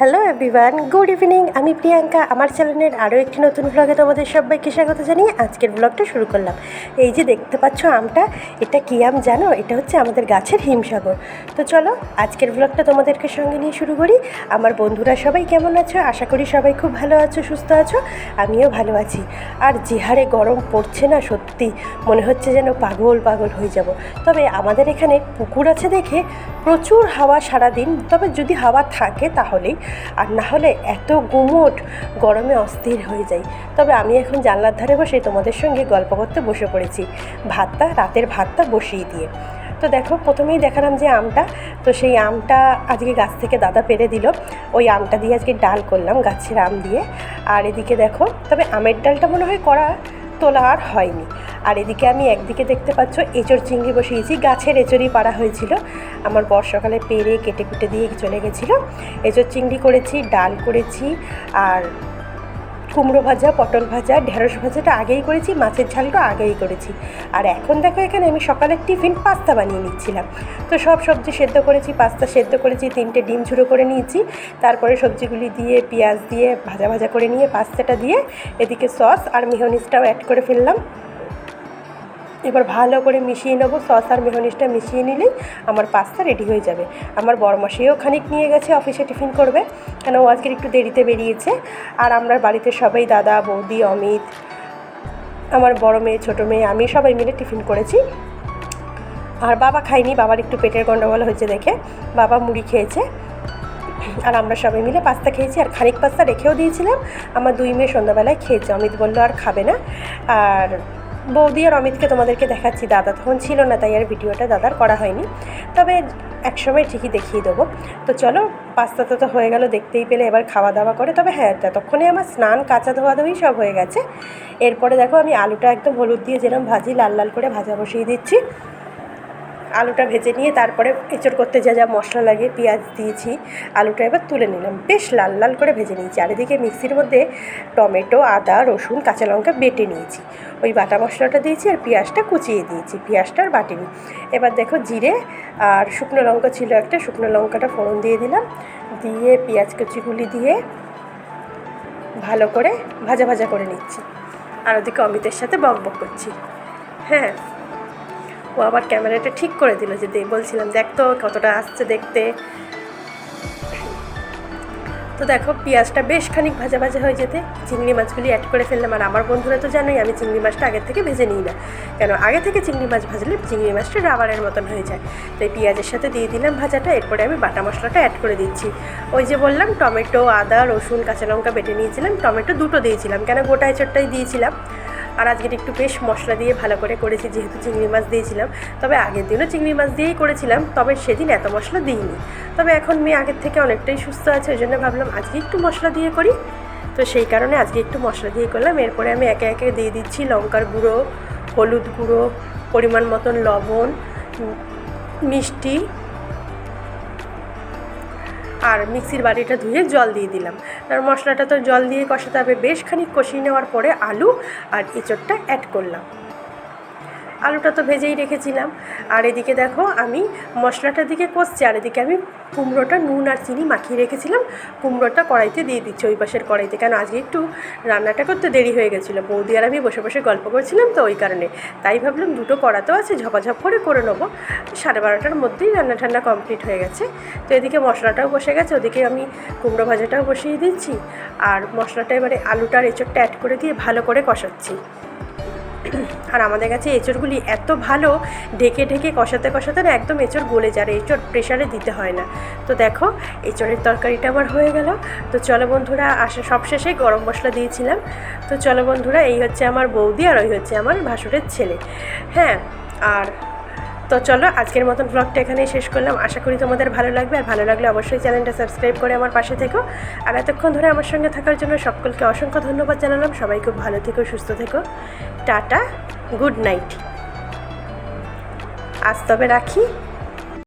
Hello everyone good evening আমি প্রিয়াঙ্কা, আমার চ্যানেলের আরও একটি নতুন ব্লগে তোমাদের সবাইকে স্বাগত জানিয়ে আজকের ব্লগটা শুরু করলাম। এই যে দেখতে পাচ্ছ আমটা, এটা কী আম জানো? এটা হচ্ছে আমাদের গাছের হিমসাগর। তো চলো, আজকের ব্লগটা তোমাদেরকে সঙ্গে নিয়ে শুরু করি। আমার বন্ধুরা সবাই কেমন আছো? আশা করি সবাই খুব ভালো আছো, সুস্থ আছো। আমিও ভালো আছি। আর যে হারে গরম পড়ছে না সত্যি, মনে হচ্ছে যেন পাগল পাগল হয়ে যাব। তবে আমাদের এখানে পুকুর আছে দেখে প্রচুর হাওয়া সারাদিন। তবে যদি হাওয়া থাকে তাহলেই আর না হলে এত গুমোট গরমে অস্থির হয়ে যাই। তবে আমি এখন জানলার ধারে বসে তোমাদের সঙ্গে গল্প করতে বসে পড়েছি। ভাতটা, রাতের ভাতটা বসিয়ে দিয়ে। তো দেখো, প্রথমেই দেখালাম যে আমটা। তো সেই আমটা আজকে গাছ থেকে দাদা পেরে দিল। ওই আমটা দিয়ে আজকে ডাল করলাম গাছের আম দিয়ে। আর এদিকে দেখো, তবে আমের ডালটা মনে হয় করা তোলা আর হয়নি। আর এদিকে আমি একদিকে দেখতে পাচ্ছ এঁচড় চিংড়ি বসিয়েছি। গাছের এঁচড়ই পাড়া হয়েছিল। আমার বর্ষাকালে পেরে কেটে কুটে দিয়ে চলে গেছিল। এঁচড় চিংড়ি করেছি, ডাল করেছি, আর কুমড়ো ভাজা, পটল ভাজা, ঢেঁড়স ভাজাটা আগেই করেছি, মাছের ঝালটা আগেই করেছি। আর এখন দেখো এখানে আমি সকালের টিফিন পাস্তা বানিয়ে নিচ্ছিলাম। তো সব সবজি সেদ্ধ করেছি, পাস্তা সেদ্ধ করেছি, তিনটে ডিম ঝুড়ো করে নিয়েছি। তারপরে সবজিগুলি দিয়ে, পেঁয়াজ দিয়ে ভাজা ভাজা করে নিয়ে পাস্তাটা দিয়ে, এদিকে সস আর মিহনিসটাও অ্যাড করে ফেললাম। এবার ভালো করে মিশিয়ে নেব, সস আর মেহনিসটা মিশিয়ে নিলেই আমার পাস্তা রেডি হয়ে যাবে। আমার বরমাসিও খানিক নিয়ে গেছে অফিসে টিফিন করবে, কেন ও আজকের একটু দেরিতে বেরিয়েছে। আর আমরা বাড়িতে সবাই দাদা, বৌদি, অমিত, আমার বড় মেয়ে, ছোটো মেয়ে, আমি সবাই মিলে টিফিন করেছি। আর বাবা খাইনি বাবার একটু পেটের গন্ডগোল হয়েছে দেখে। বাবা মুড়ি খেয়েছে, আর আমরা সবাই মিলে পাস্তা খেয়েছি। আর খানিক পাস্তা রেখেও দিয়েছিলাম। আমার দুই মেয়ে সন্ধ্যাবেলায় খেয়েছে, অমিত বলল আর খাবে না। আর বৌদি আর অমিতকে তোমাদেরকে দেখাচ্ছি। দাদা তখন ছিল না, তাই আর ভিডিওটা দাদার করা হয়নি। তবে একসময় ঠিকই দেখিয়ে দেবো। তো চলো পাস্তা তো হয়ে গেল, দেখতেই পেলে এবার খাওয়া দাওয়া করে। তবে হ্যাঁ ততক্ষণে আমার স্নান কাঁচা ধোয়া ধোয়ই সব হয়ে গেছে। এরপরে দেখো আমি আলুটা একদম হলুদ দিয়ে যেরকম ভাজি, লাল লাল করে ভাজা বসিয়ে দিচ্ছি। আলুটা ভেজে নিয়ে তারপরে এঁচড় করতে যা যা মশলা লাগে, পেঁয়াজ দিয়েছি, আলুটা এবার তুলে নিলাম। বেশ লাল লাল করে ভেজে নিয়েছি। আর এদিকে মিক্সির মধ্যে টমেটো, আদা, রসুন, কাঁচা লঙ্কা বেটে নিয়েছি। ওই বাটা মশলাটা দিয়েছি আর পেঁয়াজটা কুচিয়ে দিয়েছি, পেঁয়াজটা আর বাটিনি। এবার দেখো জিরে আর শুকনো লঙ্কা ছিল একটা, শুকনো লঙ্কাটা ফোড়ন দিয়ে দিলাম। দিয়ে পেঁয়াজ কুচিগুলি দিয়ে ভালো করে ভাজা ভাজা করে নিচ্ছি। আর ওদিকে অমিতের সাথে বক বক করছি। হ্যাঁ। ও আবার ক্যামেরাটা ঠিক করে দিল যে বলছিলাম, দেখ তো কতটা আসছে দেখতে। তো দেখো, পেঁয়াজটা বেশ খানিক ভাজা ভাজা হয়ে যেতে, চিংড়ি মাছগুলি অ্যাড করে ফেললাম। আর আমার বন্ধুরা তো জানোই, আমি চিংড়ি মাছটা আগের থেকে ভেজে নিই না। কেন? আগে থেকে চিংড়ি মাছ ভাজলে চিংড়ি মাছটা রাবারের মতন হয়ে যায়। তো এই পেঁয়াজের সাথে দিয়ে দিলাম ভাজাটা, এরপরে আমি বাটা মশলাটা অ্যাড করে দিচ্ছি। ওই যে বললাম, টমেটো, আদা, রসুন, কাঁচা লঙ্কা বেটে নিয়েছিলাম। টমেটো দুটো দিয়েছিলাম। কেন? গোটায় এঁচড়টাই দিয়েছিলাম। আর আজকের একটু বেশ মশলা দিয়ে ভালো করে করেছি, যেহেতু চিংড়ি মাছ দিয়েছিলাম। তবে আগের দিনও চিংড়ি মাছ দিয়েই করেছিলাম, তবে সেদিন এত মশলা দিইনি। তবে এখন মেয়ে আগের থেকে অনেকটাই সুস্থ আছে, ওই জন্য ভাবলাম আজকে একটু মশলা দিয়ে করি। তো সেই কারণে আজকে একটু মশলা দিয়ে করলাম। এরপরে আমি একে একে দিয়ে দিচ্ছি লঙ্কার গুঁড়ো, হলুদ গুঁড়ো, পরিমাণ মতন লবণ মিষ্টি আর মিক্সির বাটিটা ধুয়ে জল দিয়ে দিলাম। আর মশলাটা তো জল দিয়ে কষাতে হবে। বেশ খানিক কষিয়ে নেওয়ার পরে আলু আর এঁচড়টা অ্যাড করলাম। আলুটা তো ভেজেই রেখেছিলাম। আর এদিকে দেখো আমি মশলাটার দিকে কষছি, আর এদিকে আমি কুমড়োটা নুন আর চিনি মাখিয়ে রেখেছিলাম। কুমড়োটা কড়াইতে দিয়ে দিচ্ছি ওই পাশের কড়াইতে। কেন আজকে একটু রান্নাটা করতে দেরি হয়ে গেছিল। বৌদি আর আমি বসে বসে গল্প করছিলাম তো ওই কারণে। তাই ভাবলাম দুটো কড়াতেও আছে, ঝপাঝপ করে করে নেব। সাড়ে বারোটার মধ্যেই রান্না ঠান্না কমপ্লিট হয়ে গেছে। তো এদিকে মশলাটাও বসে গেছে, ওদিকে আমি কুমড়ো ভাজাটাও বসিয়ে দিচ্ছি। আর মশলাটা এবারে আলুটার এঁচড়টা অ্যাড করে দিয়ে ভালো করে কষাচ্ছি। আর আমাদের কাছে এঁচড়গুলি এত ভালো, ঢেকে ঢেকে কষাতে কষাতে না একদম এঁচড় গলে যায় এঁচড় প্রেশারে দিতে হয় না। তো দেখো, এঁচড়ের তরকারিটা আমার হয়ে গেল। তো চলো বন্ধুরা আসা সবশেষে গরম মশলা দিয়েছিলাম। তো চলো বন্ধুরা, এই হচ্ছে আমার বৌদি আর ওই হচ্ছে আমার ভাসুরের ছেলে। হ্যাঁ আর তো চলো, আজকের মতন ব্লগটা এখানেই শেষ করলাম। আশা করি তোমাদের ভালো লাগবে, আর ভালো লাগলে অবশ্যই চ্যানেলটা সাবস্ক্রাইব করে আমার পাশে থেকো। আর এতক্ষণ ধরে আমার সঙ্গে থাকার জন্য সকলকে অসংখ্য ধন্যবাদ জানালাম। সবাই খুব ভালো থেকো, সুস্থ থেকো। টাটা গুড নাইট আজ তবে রাখি।